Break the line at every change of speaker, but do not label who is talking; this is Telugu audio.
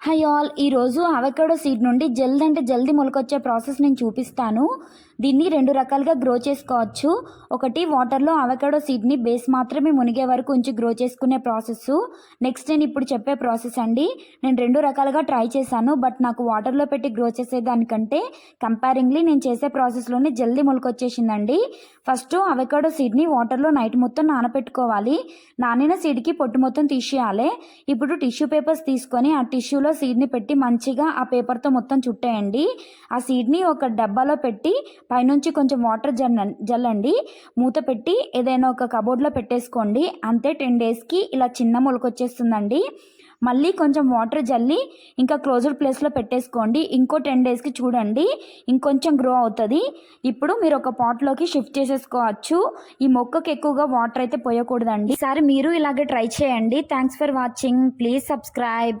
హై ఆల్ ఈరోజు అవకాడో సీడ్ నుండి జల్ది అంటే జల్దీ మొలకొచ్చే ప్రాసెస్ నేను చూపిస్తాను. దీన్ని రెండు రకాలుగా గ్రో చేసుకోవచ్చు. ఒకటి వాటర్లో అవకాడో సీడ్ని బేస్ మాత్రమే మునిగే వరకు ఉంచి గ్రో చేసుకునే ప్రాసెస్ నెక్స్ట్ నేను ఇప్పుడు చెప్పే ప్రాసెస్ అండి. నేను రెండు రకాలుగా ట్రై చేశాను బట్ నాకు వాటర్లో పెట్టి గ్రో చేసేదానికంటే కంపారింగ్లీ నేను చేసే ప్రాసెస్లోనే జల్దీ మొలకొచ్చేసిందండి. ఫస్ట్ అవకాడో సీడ్ని వాటర్లో నైట్ మొత్తం నానబెట్టుకోవాలి నానిన సీడ్కి పొట్టు మొత్తం తీసేయాలి. ఇప్పుడు టిష్యూ పేపర్స్ తీసుకొని ఆ టిష్యూలో సీడ్ని పెట్టి మంచిగా ఆ పేపర్తో మొత్తం చుట్టేయండి. ఆ సీడ్ని ఒక డబ్బాలో పెట్టి పైనుంచి కొంచెం వాటర్ జల్ల జల్లండి. మూత పెట్టి ఏదైనా ఒక కబోర్డ్లో పెట్టేసుకోండి. అంతే టెన్ డేస్కి ఇలా చిన్న మొలకొచ్చేస్తుందండి. మళ్ళీ కొంచెం వాటర్ జల్లి ఇంకా క్లోజర్ ప్లేస్లో పెట్టేసుకోండి. ఇంకో టెన్ డేస్కి చూడండి. ఇంకొంచెం గ్రో అవుతుంది. ఇప్పుడు మీరు ఒక పాట్లోకి షిఫ్ట్ చేసేసుకోవచ్చు. ఈ మొక్కకి ఎక్కువగా వాటర్ అయితే పోయకూడదండి. ఈసారి మీరు ఇలాగే ట్రై చేయండి. Thanks for watching. Please subscribe.